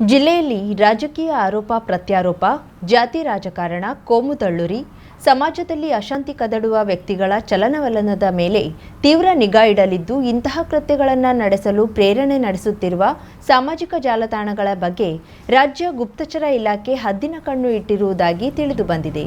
ಜಿಲ್ಲೆಯಲ್ಲಿ ರಾಜಕೀಯ ಆರೋಪ ಪ್ರತ್ಯಾರೋಪ, ಜಾತಿ ರಾಜಕಾರಣ, ಕೋಮು ತಳ್ಳುರಿ, ಸಮಾಜದಲ್ಲಿ ಅಶಾಂತಿ ಕದಡುವ ವ್ಯಕ್ತಿಗಳ ಚಲನವಲನದ ಮೇಲೆ ತೀವ್ರ ನಿಗಾ ಇಡಲಿದ್ದು, ಇಂತಹ ಕೃತ್ಯಗಳನ್ನು ನಡೆಸಲು ಪ್ರೇರಣೆ ನಡೆಸುತ್ತಿರುವ ಸಾಮಾಜಿಕ ಜಾಲತಾಣಗಳ ಬಗ್ಗೆ ರಾಜ್ಯ ಗುಪ್ತಚರ ಇಲಾಖೆ ಹದ್ದಿನ ಕಣ್ಣು ಇಟ್ಟಿರುವುದಾಗಿ ತಿಳಿದುಬಂದಿದೆ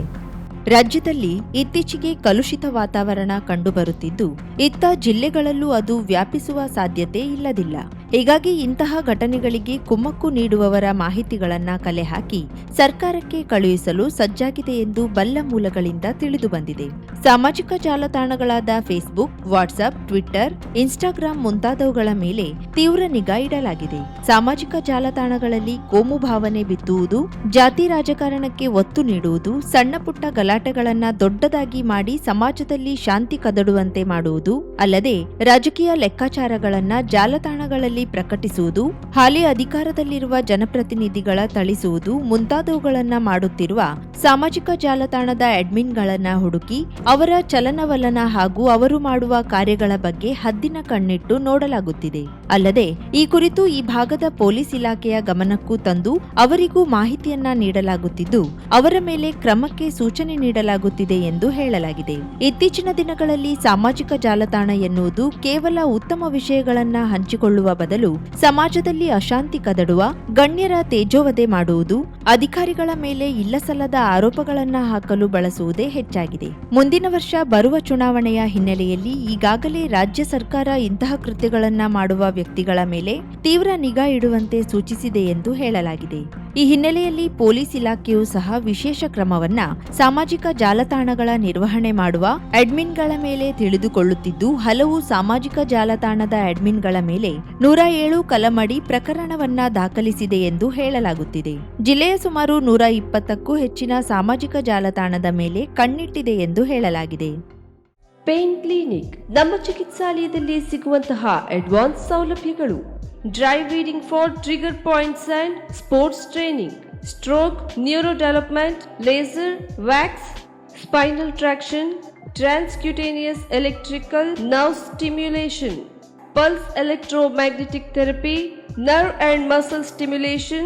ರಾಜ್ಯದಲ್ಲಿ ಇತ್ತೀಚೆಗೆ ಕಲುಷಿತ ವಾತಾವರಣ ಕಂಡುಬರುತ್ತಿದ್ದು, ಇತ್ತ ಜಿಲ್ಲೆಗಳಲ್ಲೂ ಅದು ವ್ಯಾಪಿಸುವ ಸಾಧ್ಯತೆ ಇಲ್ಲದಿಲ್ಲ. ಹೀಗಾಗಿ ಇಂತಹ ಘಟನೆಗಳಿಗೆ ಕುಮ್ಮಕ್ಕು ನೀಡುವವರ ಮಾಹಿತಿಗಳನ್ನು ಕಲೆ ಹಾಕಿ ಸರ್ಕಾರಕ್ಕೆ ಕಳುಹಿಸಲು ಸಜ್ಜಾಗಿದೆ ಎಂದು ಬಲ್ಲ ಮೂಲಗಳಿಂದ ತಿಳಿದುಬಂದಿದೆ ಸಾಮಾಜಿಕ ಜಾಲತಾಣಗಳಾದ ಫೇಸ್ಬುಕ್ ವಾಟ್ಸ್ಆಪ್ ಟ್ವಿಟ್ಟರ್ ಇನ್ಸ್ಟಾಗ್ರಾಂ ಮುಂತಾದವುಗಳ ಮೇಲೆ ತೀವ್ರ ನಿಗಾ ಇಡಲಾಗಿದೆ. ಸಾಮಾಜಿಕ ಜಾಲತಾಣಗಳಲ್ಲಿ ಕೋಮು ಭಾವನೆ ಬಿತ್ತುವುದು, ಜಾತಿ ರಾಜಕಾರಣಕ್ಕೆ ಒತ್ತು ನೀಡುವುದು ಸಣ್ಣಪುಟ್ಟ ಗಲಾಟೆಗಳನ್ನ ದೊಡ್ಡದಾಗಿ ಮಾಡಿ ಸಮಾಜದಲ್ಲಿ ಶಾಂತಿ ಕದಡುವಂತೆ ಮಾಡುವುದು ಅಲ್ಲದೆ ರಾಜಕೀಯ ಲೆಕ್ಕಾಚಾರಗಳನ್ನ ಜಾಲತಾಣಗಳಲ್ಲಿ ಪ್ರಕಟಿಸುವುದು, ಹಾಲಿ ಅಧಿಕಾರದಲ್ಲಿರುವ ಜನಪ್ರತಿನಿಧಿಗಳ ಥಳಿಸುವುದು, ಮುಂತಾದವುಗಳನ್ನು ಮಾಡುತ್ತಿರುವ ಸಾಮಾಜಿಕ ಜಾಲತಾಣದ ಅಡ್ಮಿನ್ಗಳನ್ನ ಹುಡುಕಿ ಅವರ ಚಲನವಲನ ಹಾಗೂ ಅವರು ಮಾಡುವ ಕಾರ್ಯಗಳ ಬಗ್ಗೆ ಹದ್ದಿನ ಕಣ್ಣಿಟ್ಟು ನೋಡಲಾಗುತ್ತಿದೆ. ಅಲ್ಲದೆ, ಈ ಕುರಿತು ಈ ಭಾಗದ ಪೊಲೀಸ್ ಇಲಾಖೆಯ ಗಮನಕ್ಕೂ ತಂದು ಅವರಿಗೂ ಮಾಹಿತಿಯನ್ನ ನೀಡಲಾಗುತ್ತಿದ್ದು, ಅವರ ಮೇಲೆ ಕ್ರಮಕ್ಕೆ ಸೂಚನೆ ನೀಡಲಾಗುತ್ತಿದೆ ಎಂದು ಹೇಳಲಾಗಿದೆ. ಇತ್ತೀಚಿನ ದಿನಗಳಲ್ಲಿ ಸಾಮಾಜಿಕ ಜಾಲತಾಣ ಎನ್ನುವುದು ಕೇವಲ ಉತ್ತಮ ವಿಷಯಗಳನ್ನ ಹಂಚಿಕೊಳ್ಳುವ ಬದಲು ಸಮಾಜದಲ್ಲಿ ಅಶಾಂತಿ ಕದಡುವ ಗಣ್ಯರ ತೇಜೋವಧೆ ಮಾಡುವುದು ಅಧಿಕಾರಿಗಳ ಮೇಲೆ ಇಲ್ಲಸಲ್ಲದ ಆರೋಪಗಳನ್ನು ಹಾಕಲು ಬಳಸುವುದೇ ಹೆಚ್ಚಾಗಿದೆ. ಮುಂದಿನ ವರ್ಷ ಬರುವ ಚುನಾವಣೆಯ ಹಿನ್ನೆಲೆಯಲ್ಲಿ ಈಗಾಗಲೇ ರಾಜ್ಯ ಸರ್ಕಾರ ಇಂತಹ ಕೃತ್ಯಗಳನ್ನ ಮಾಡುವ ವ್ಯಕ್ತಿಗಳ ಮೇಲೆ ತೀವ್ರ ನಿಗಾ ಇಡುವಂತೆ ಸೂಚಿಸಿದೆ ಎಂದು ಹೇಳಲಾಗಿದೆ. ಈ ಹಿನ್ನೆಲೆಯಲ್ಲಿ ಪೊಲೀಸ್ ಇಲಾಖೆಯು ಸಹ ವಿಶೇಷ ಕ್ರಮವನ್ನ ಸಾಮಾಜಿಕ ಜಾಲತಾಣಗಳ ನಿರ್ವಹಣೆ ಮಾಡುವ ಅಡ್ಮಿನ್ಗಳ ಮೇಲೆ ತಿಳಿದುಕೊಳ್ಳುತ್ತಿದ್ದು, ಹಲವು ಸಾಮಾಜಿಕ ಜಾಲತಾಣದ ಅಡ್ಮಿನ್ಗಳ ಮೇಲೆ ನೂರ ಏಳು ಕಲಮಡಿ ಪ್ರಕರಣವನ್ನ ದಾಖಲಿಸಿದೆ ಎಂದು ಹೇಳಲಾಗುತ್ತಿದೆ. ಜಿಲ್ಲೆಯ ಸುಮಾರು ನೂರ ಇಪ್ಪತ್ತಕ್ಕೂ ಹೆಚ್ಚಿನ ಸಾಮಾಜಿಕ ಜಾಲತಾಣದ ಮೇಲೆ ಕಣ್ಣಿಟ್ಟಿದೆ ಎಂದು ಹೇಳಲಾಗಿದೆ. ಪೇನ್ ಕ್ಲಿನಿಕ್ ನಮ್ಮ ಚಿಕಿತ್ಸಾಲಯದಲ್ಲಿ ಸಿಗುವಂತಹ ಅಡ್ವಾನ್ಸ್ ಸೌಲಭ್ಯಗಳು. Dry needling for trigger points and sports training. Stroke neuro development laser wax spinal traction transcutaneous electrical nerve stimulation pulse electromagnetic therapy nerve and muscle stimulation,